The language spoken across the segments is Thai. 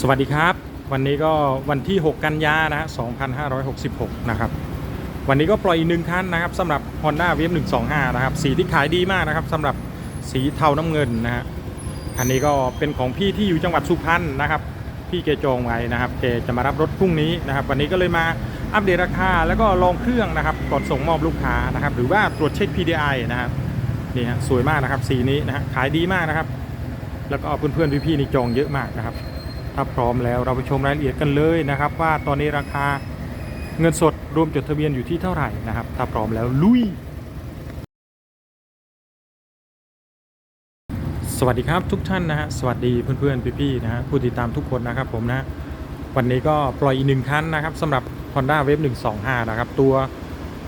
สวัสดีครับ วันนี้ก็วันที่ 6 กันยานะฮะ2566 นะครับ วันนี้ก็ปล่อยอีกหนึ่งคันนะครับสำหรับ Honda w a v 125 นะครับ สีที่ขายดีมากนะครับสำหรับสีเทาน้ำเงินนะฮะคันนี้ก็เป็นของพี่ที่อยู่จังหวัดสุพรรณนะครับ พี่เกจองไว้นะครับเกจะมารับรถพรุ่งนี้นะครับ วันนี้ก็เลยมาอัปเดตราคาแล้วก็ลองเครื่องนะครับก่อนส่งมอบลูกค้านะครับ หรือว่าตรวจเช็ค PDI นะครับนี่ฮะสวยมากนะครับ สีนี้นะฮะขายดีมากนะครับ แล้วก็เพื่อนๆพี่ๆนี่จองเยอะมากนะครับ ถ้าพร้อมแล้วเราไปชมรายละเอียดกันเลยนะครับ ว่าตอนนี้ราคาเงินสดรวมจดทะเบียนอยู่ที่เท่าไหร่นะครับ ถ้าพร้อมแล้วลุย สวัสดีครับทุกท่านนะฮะสวัสดีเพื่อนๆพี่ๆนะฮะผู้ติดตามทุกคนนะครับผมนะวันนี้ก็ปล่อยอีกหนึ่งคันนะครับสำหรับ Honda Wave 125 นะครับ ตัว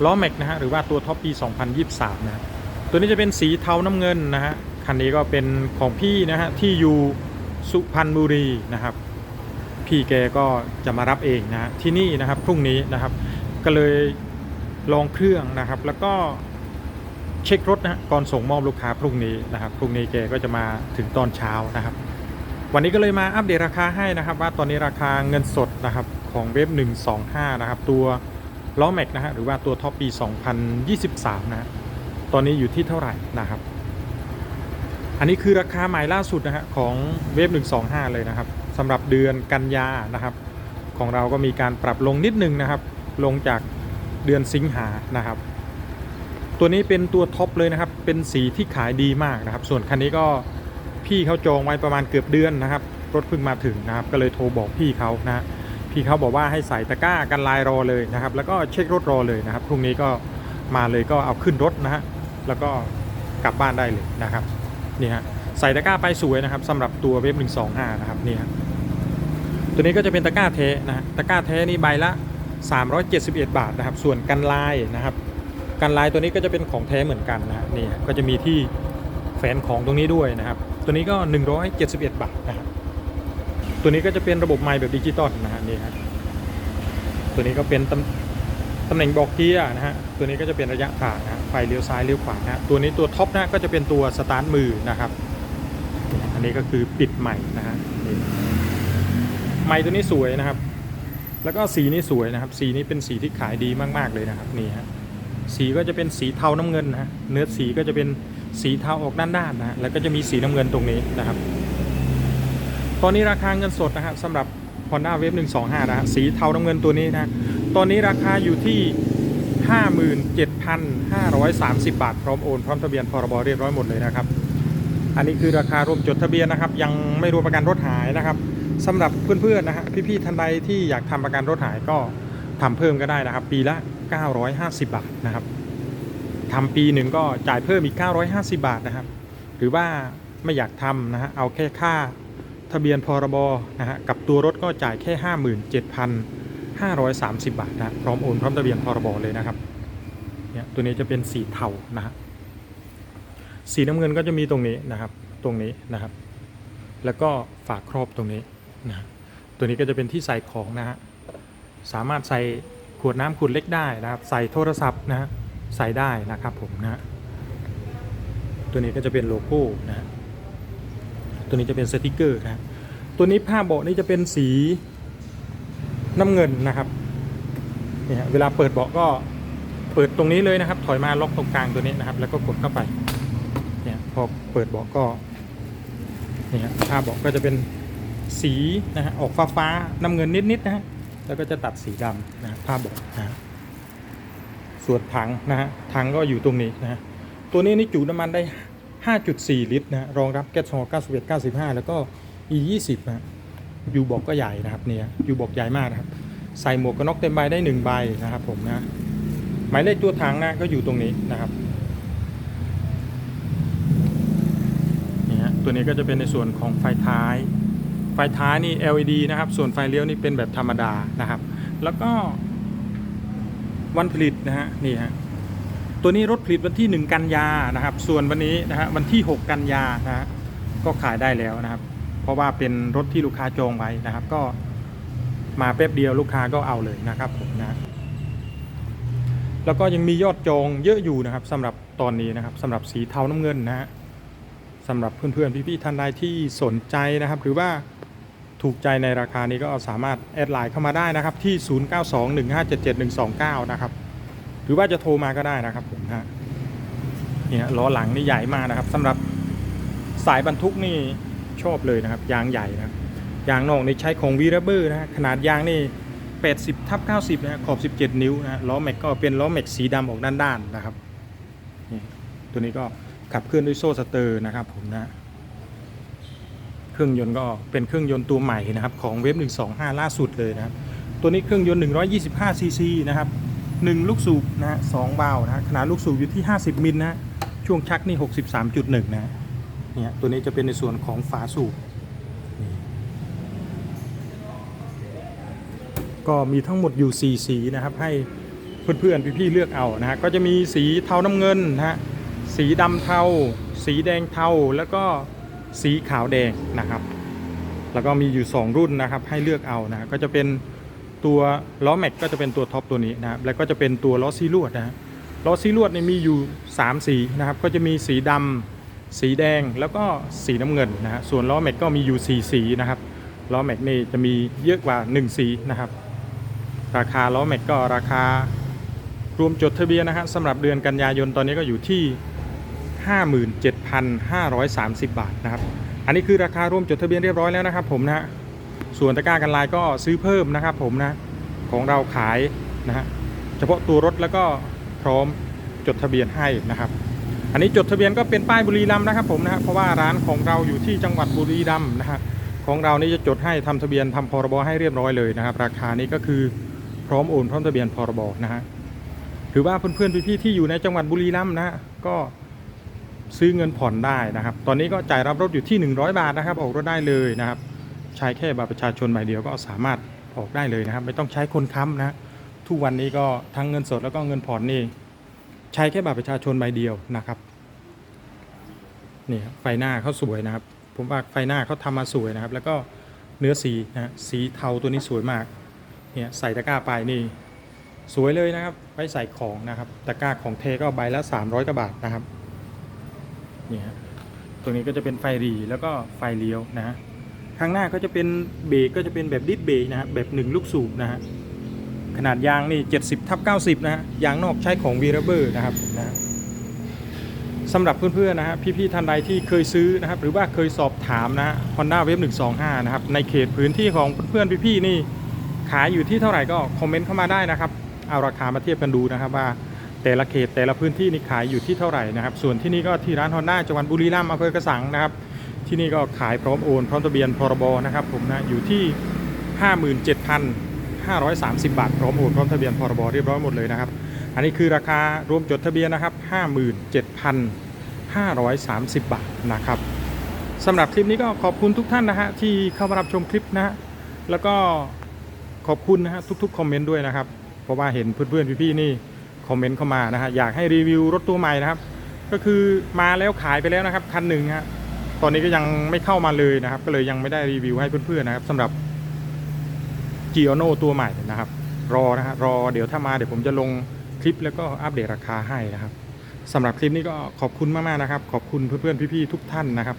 ล้อแม็กนะฮะหรือว่าตัวท็อปปี 2023 นะตัวนี้จะเป็นสีเทาน้ำเงินนะฮะคันนี้ก็เป็นของพี่นะฮะที่อยู่ สุพรรณบุรีนะครับ พี่แกก็จะมารับเองนะที่นี่นะครับพรุ่งนี้นะครับ ก็เลยลองเครื่องนะครับ แล้วก็เช็ครถนะก่อนส่งมอบลูกค้าพรุ่งนี้นะครับพรุ่งนี้แกก็จะมาถึงตอนเช้านะครับ วันนี้ก็เลยมาอัปเดตราคาให้นะครับ ว่าตอนนี้ราคาเงินสดนะครับของเว็บ 125 นะครับ ตัวล้อแม็กนะฮะหรือว่าตัวท็อปปี 2023 นะ ตอนนี้อยู่ที่เท่าไหร่นะครับ อันนี้คือราคาใหม่ล่าสุดนะฮะของเว็บ125 เลยนะครับสำหรับเดือนกันยานะครับ ของเราก็มีการปรับลงนิดนึงนะครับ ลงจากเดือนสิงหานะครับ ตัวนี้เป็นตัวท็อปเลยนะครับ เป็นสีที่ขายดีมากนะครับ ส่วนคันนี้ก็พี่เขาจองไว้ประมาณเกือบเดือนนะครับ รถเพิ่งมาถึงนะครับ ก็เลยโทรบอกพี่เขานะฮะพี่เขาบอกว่าให้ใส่ตะกร้ากันลายรอเลยนะครับ แล้วก็เช็ครถรอเลยนะครับพรุ่งนี้ก็มาเลยก็เอาขึ้นรถนะฮะแล้วก็กลับบ้านได้เลยนะครับ นี่ฮะใส่ตะกร้าไปสวยนะครับสำหรับตัวเว็บ125 นะครับนี่ฮะตัวนี้ก็จะเป็นตะกร้าแท้นะตะกร้าแท้นี่ใบละ 371 บาทนะครับ ส่วนกันลายนะครับ กันลายตัวนี้ก็จะเป็นของแท้เหมือนกันนะนี่ก็จะมีที่แฝนของตรงนี้ด้วยนะครับ ตัวนี้ก็ 171 บาทนะครับตัวนี้ก็จะเป็นระบบไมค์แบบดิจิตอลนะฮะนี่ฮะตัวนี้ก็เป็น ตำแหน่งบอกเกียร์นะฮะตัวนี้ก็จะเป็นระยะทางนะฮะไฟเลี้ยวซ้ายเลี้ยวขวานะฮะตัวนี้ตัวท็อปนะก็จะเป็นตัวสตาร์ทมือนะครับ อันนี้ก็คือปิดใหม่นะฮะนี่ไม้ตัวนี้สวยนะครับ แล้วก็สีนี้สวยนะครับ สีนี้เป็นสีที่ขายดีมากๆเลยนะครับนี่ฮะสีก็จะเป็นสีเทาน้ำเงินนะเนื้อสีก็จะเป็นสีเทาออกด้านๆนะฮะแล้วก็จะมีสีน้ำเงินตรงนี้นะครับ ตอนนี้ราคาเงินสดนะฮะสำหรับ Honda Wave 125นะฮะสีเทาน้ำเงินตัวนี้นะ ตอนนี้ราคาอยู่ที่ 57,530 บาท พร้อมโอนพร้อมทะเบียนพรบเรียบร้อยหมดเลยนะครับ อันนี้คือราคารวมจดทะเบียนนะครับ ยังไม่รวมประกันรถหายนะครับสำหรับเพื่อนๆนะฮะพี่ๆท่านใดที่อยากทำประกันรถหายก็ทำเพิ่มก็ได้นะครับ ปีละ 950 บาทนะครับทำปีหนึ่งก็จ่ายเพิ่มอีก 950 บาทนะครับ หรือว่าไม่อยากทำนะฮะเอาแค่ค่าทะเบียนพรบนะฮะกับตัวรถก็จ่ายแค่ 530 บาทนะพร้อมโอนพร้อมทะเบียนพรบเลยนะครับเนี่ยตัวนี้จะเป็นสีเทานะฮะสีน้ำเงินก็จะมีตรงนี้นะครับตรงนี้นะครับ แล้วก็ฝาครอบตรงนี้นะตัวนี้ก็จะเป็นที่ใส่ของนะฮะสามารถใส่ขวดน้ำขวดเล็กได้นะครับ ใส่โทรศัพท์นะฮะใส่ได้นะครับผมนะฮะตัวนี้ก็จะเป็นโลโก้นะตัวนี้จะเป็นสติกเกอร์นะฮะตัวนี้ผ้าเบาะนี่จะเป็นสี น้ำเงินนะครับเนี่ยเวลาเปิดเบาะก็เปิดตรงนี้เลยนะครับ ถอยมาล็อกตรงกลางตัวนี้นะครับ แล้วก็กดเข้าไปเนี่ยพอเปิดเบาะก็นี่ฮะผ้าเบาะก็จะเป็นสีนะฮะออกฟ้าฟ้าๆน้ำเงินนิดๆนะฮะแล้วก็จะตัดสีดำนะผ้าเบาะนะฮะส่วนถังนะฮะถังก็อยู่ตรงนี้นะฮะตัวนี้นี่จุน้ำมันได้ 5.4 ลิตรนะรองรับแก๊สโซฮอล์91 95 แล้วก็ E 20 นะ ยูบอกก็ใหญ่นะครับเนี่ยยูบอกใหญ่มากนะครับ ใส่หมวกกันน็อกเต็มใบได้หนึ่งใบนะครับผมนะหมายเลขตัวถังนะก็อยู่ตรงนี้นะครับนี่ฮะตัวนี้ก็จะเป็นในส่วนของไฟท้าย ไฟท้ายนี่ LED นะครับ ส่วนไฟเลี้ยวนี่เป็นแบบธรรมดานะครับ แล้วก็วันผลิตนะฮะนี่ฮะตัวนี้รถผลิตวันที่ 1 กันยานะครับ ส่วนวันนี้นะฮะวันที่ 6 กันยานะฮะก็ขายได้แล้วนะครับ เพราะว่าเป็นรถที่ลูกค้าจองไว้นะครับ ก็มาแป๊บเดียวลูกค้าก็เอาเลยนะครับผมนะแล้วก็ยังมียอดจองเยอะอยู่นะครับสำหรับตอนนี้นะครับสำหรับสีเทาน้ำเงินนะฮะสำหรับเพื่อนๆพี่ๆท่านใดที่สนใจนะครับ หรือว่าถูกใจในราคานี้ก็สามารถแอดไลน์เข้ามาได้นะครับที่ 0921577129 นะครับ หรือว่าจะโทรมาก็ได้นะครับผมฮะเนี่ยล้อหลังนี่ใหญ่มากนะครับสำหรับสายบรรทุกนี่ ชอบเลยนะครับ ยางใหญ่นะยางนอกนี่ใช้ของวีรเบอร์นะขนาดยางนี่ 80ทับ90 นะขอบ 17 นิ้วนะล้อแม็กก็เป็นล้อแม็กสีดำออกด้านๆนะครับนี่ตัวนี้ก็ขับเคลื่อนด้วยโซ่สเตอร์นะครับผมนะเครื่องยนต์ก็เป็นเครื่องยนต์ตัวใหม่นะครับของเว็บ 125 ล่าสุดเลยนะครับตัวนี้เครื่องยนต์ 125 ซีซีนะครับ1ลูกสูบนะฮะ2บาล์วนะขนาดลูกสูบอยู่ที่ 50 มิลนะฮะช่วงชักนี่ 63.1 นะ เนี่ยตัวนี้จะเป็นในส่วนของฝาสูบก็มีทั้งหมดอยู่ 4 สีนะครับ ให้เพื่อนๆพี่ๆเลือกเอานะฮะก็จะมีสีเทาน้ำเงินนะฮะสีดำเทา สีแดงเทาแล้วก็สีขาวแดงนะครับ แล้วก็มีอยู่ 2 รุ่นนะครับ ให้เลือกเอานะก็จะเป็นตัวล้อแม็กก็จะเป็นตัวท็อปตัวนี้นะครับแล้วก็จะเป็นตัวล้อซีลวดนะฮะล้อซีลวดเนี่ยมีอยู่ 3 สีนะครับ ก็จะมีสีดำ สีแดงแล้วก็สีน้ำเงินนะฮะส่วนล้อแม็กก็มีอยู่4สีนะครับล้อแม็กนี่จะมีเยอะกว่า 1 สีนะครับ ราคาล้อแม็กก็ราคารวมจดทะเบียนนะฮะสำหรับเดือนกันยายนตอนนี้ก็อยู่ที่ 57,530 บาทนะครับ อันนี้คือราคารวมจดทะเบียนเรียบร้อยแล้วนะครับ ผมนะฮะส่วนตะกร้ากันลายก็ซื้อเพิ่มนะครับ ผมนะของเราขายนะฮะเฉพาะตัวรถแล้วก็พร้อมจดทะเบียนให้นะครับ อันนี้จดทะเบียนก็เป็นป้ายบุรีรัมย์นะครับผมนะฮะเพราะว่าร้านของเราอยู่ที่จังหวัดบุรีรัมย์นะฮะของเรานี่จะจดให้ทำทะเบียนทำพรบให้เรียบร้อยเลยนะครับ ราคานี้ก็คือพร้อมโอนพร้อมทะเบียนพรบนะฮะถือว่าเพื่อนๆพี่ๆที่อยู่ในจังหวัดบุรีรัมย์นะฮะก็ซื้อเงินผ่อนได้นะครับ ตอนนี้ก็จ่ายรับรถอยู่ที่ 100 บาทนะครับ ออกรถได้เลยนะครับ ใช้แค่บัตรประชาชนใบเดียวก็สามารถออกได้เลยนะครับ ไม่ต้องใช้คนค้ำนะ ทุกวันนี้ก็ทั้งเงินสดแล้วก็เงินผ่อนนี่ ใช้แค่บัตรประชาชนใบเดียวนะครับนี่ครับไฟหน้าเขาสวยนะครับ ผมว่าไฟหน้าเขาทำมาสวยนะครับ แล้วก็เนื้อสีนะสีเทาตัวนี้สวยมากเนี่ยใส่ตะกร้าไปนี่สวยเลยนะครับไว้ใส่ของนะครับตะกร้าของเทก็ใบละ 300กว่าบาทนะครับนี่ฮะตรงนี้ก็จะเป็นไฟหรีแล้วก็ไฟเลี้ยวนะฮะข้างหน้าก็จะเป็นเบรกก็จะเป็นแบบดิสเบรกนะฮะแบบหนึ่งลูกสูบนะฮะ ขนาดยางนี่ 70ทับ90 นะฮะ ยางนอกใช้ของวีรเบอร์นะครับนะสำหรับเพื่อนๆนะฮะพี่ๆท่านใดที่เคยซื้อนะครับ หรือว่าเคยสอบถามนะฮะ Honda Wave 125 นะครับ ในเขตพื้นที่ของเพื่อนๆพี่ๆนี่ ขายอยู่ที่เท่าไหร่ก็คอมเมนต์เข้ามาได้นะครับ เอาราคามาเทียบกันดูนะครับว่าแต่ละเขตแต่ละพื้นที่นี่ขายอยู่ที่เท่าไหร่นะครับ ส่วนที่นี่ก็ที่ร้านฮอนด้าจังหวัดบุรีรัมย์อำเภอกระสังนะครับ ที่นี่ก็ขายพร้อมโอนพร้อมทะเบียนพรบนะครับผมนะอยู่ที่ 530 บาท พร้อมโอนพร้อมทะเบียนพรบเรียบร้อยหมดเลยนะครับ อันนี้คือราคารวมจดทะเบียนนะครับ 57,530 บาทนะครับสำหรับคลิปนี้ก็ขอบคุณทุกท่านนะฮะที่เข้ามารับชมคลิปนะฮะแล้วก็ขอบคุณนะฮะทุกๆคอมเมนต์ด้วยนะครับ เพราะว่าเห็นเพื่อนๆพี่ๆนี่คอมเมนต์เข้ามานะฮะอยากให้รีวิวรถตัวใหม่นะครับ ก็คือมาแล้วขายไปแล้วนะครับคันหนึ่งฮะตอนนี้ก็ยังไม่เข้ามาเลยนะครับ ก็เลยยังไม่ได้รีวิวให้เพื่อนๆนะครับสำหรับ g i o n o ตัวใหม่นะครับ รอนะฮะรอเดี๋ยวถ้ามาเดี๋ยวผมจะลงคลิปแล้วก็อัปเดตราคาให้นะครับสำหรับคลิปนี้ก็ขอบคุณมากๆนะครับ ขอบคุณเพื่อนๆพี่ๆทุกท่านนะครับ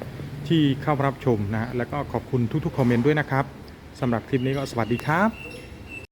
ที่เข้ารับชมนะฮะแล้วก็ขอบคุณทุกๆคอมเมนต์ด้วยนะครับสำหรับคลิปนี้ก็สวัสดีครับ